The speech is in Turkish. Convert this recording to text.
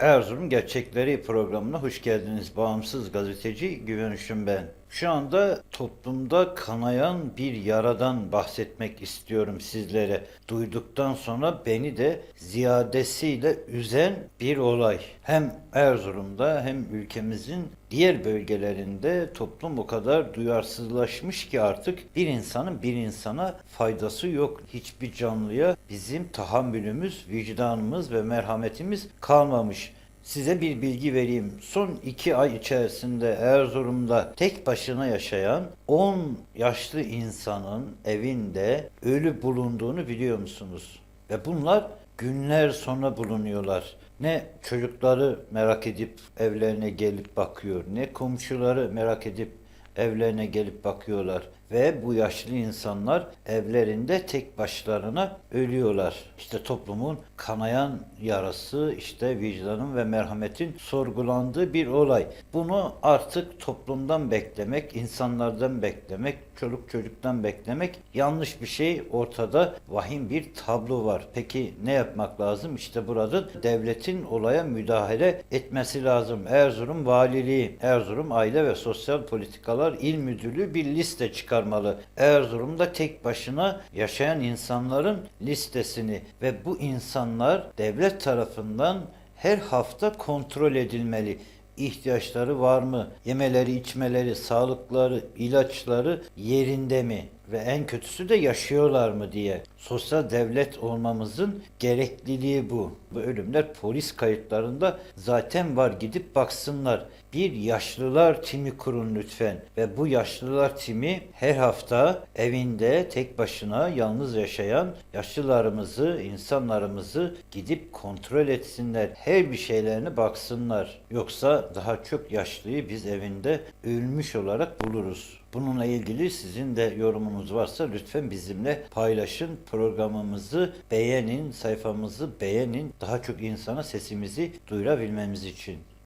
Erzurum Gerçekleri programına hoş geldiniz. Bağımsız gazeteci Güvenüşüm ben. Şu anda toplumda kanayan bir yaradan bahsetmek istiyorum sizlere. Duyduktan sonra beni de ziyadesiyle üzen bir olay. Hem Erzurum'da hem ülkemizin diğer bölgelerinde toplum o kadar duyarsızlaşmış ki artık bir insanın bir insana faydası yok. Hiçbir canlıya bizim tahammülümüz, vicdanımız ve merhametimiz kalmamış. Size bir bilgi vereyim. Son iki ay içerisinde Erzurum'da tek başına yaşayan 10 yaşlı insanın evinde ölü bulunduğunu biliyor musunuz? Ve bunlar günler sonra bulunuyorlar. Ne çocukları merak edip evlerine gelip bakıyor, ne komşuları merak edip evlerine gelip bakıyorlar. Ve bu yaşlı insanlar evlerinde tek başlarına ölüyorlar. İşte toplumun kanayan yarası, işte vicdanın ve merhametin sorgulandığı bir olay. Bunu artık toplumdan beklemek, insanlardan beklemek, çoluk çocuktan beklemek yanlış bir şey. Ortada vahim bir tablo var. Peki ne yapmak lazım? İşte burada devletin olaya müdahale etmesi lazım. Erzurum Valiliği, Erzurum Aile ve Sosyal Politikalar İl Müdürlüğü bir liste çıkarmalı. Erzurum'da tek başına yaşayan insanların listesini ve bu insanlar devlet tarafından her hafta kontrol edilmeli ihtiyaçları var mı? Yemeleri, içmeleri, sağlıkları, ilaçları yerinde mi? Ve en kötüsü de yaşıyorlar mı diye. Sosyal devlet olmamızın gerekliliği bu. Bu ölümler polis kayıtlarında zaten var. Gidip baksınlar. Bir yaşlılar timi kurun lütfen. Ve bu yaşlılar timi her hafta evinde tek başına yalnız yaşayan yaşlılarımızı, insanlarımızı gidip kontrol etsinler. Her bir şeylerine baksınlar. Yoksa daha çok yaşlıyı biz evinde ölmüş olarak buluruz. Bununla ilgili sizin de yorumunuz varsa lütfen bizimle paylaşın. Programımızı beğenin, sayfamızı beğenin. Daha çok insana sesimizi duyurabilmemiz için.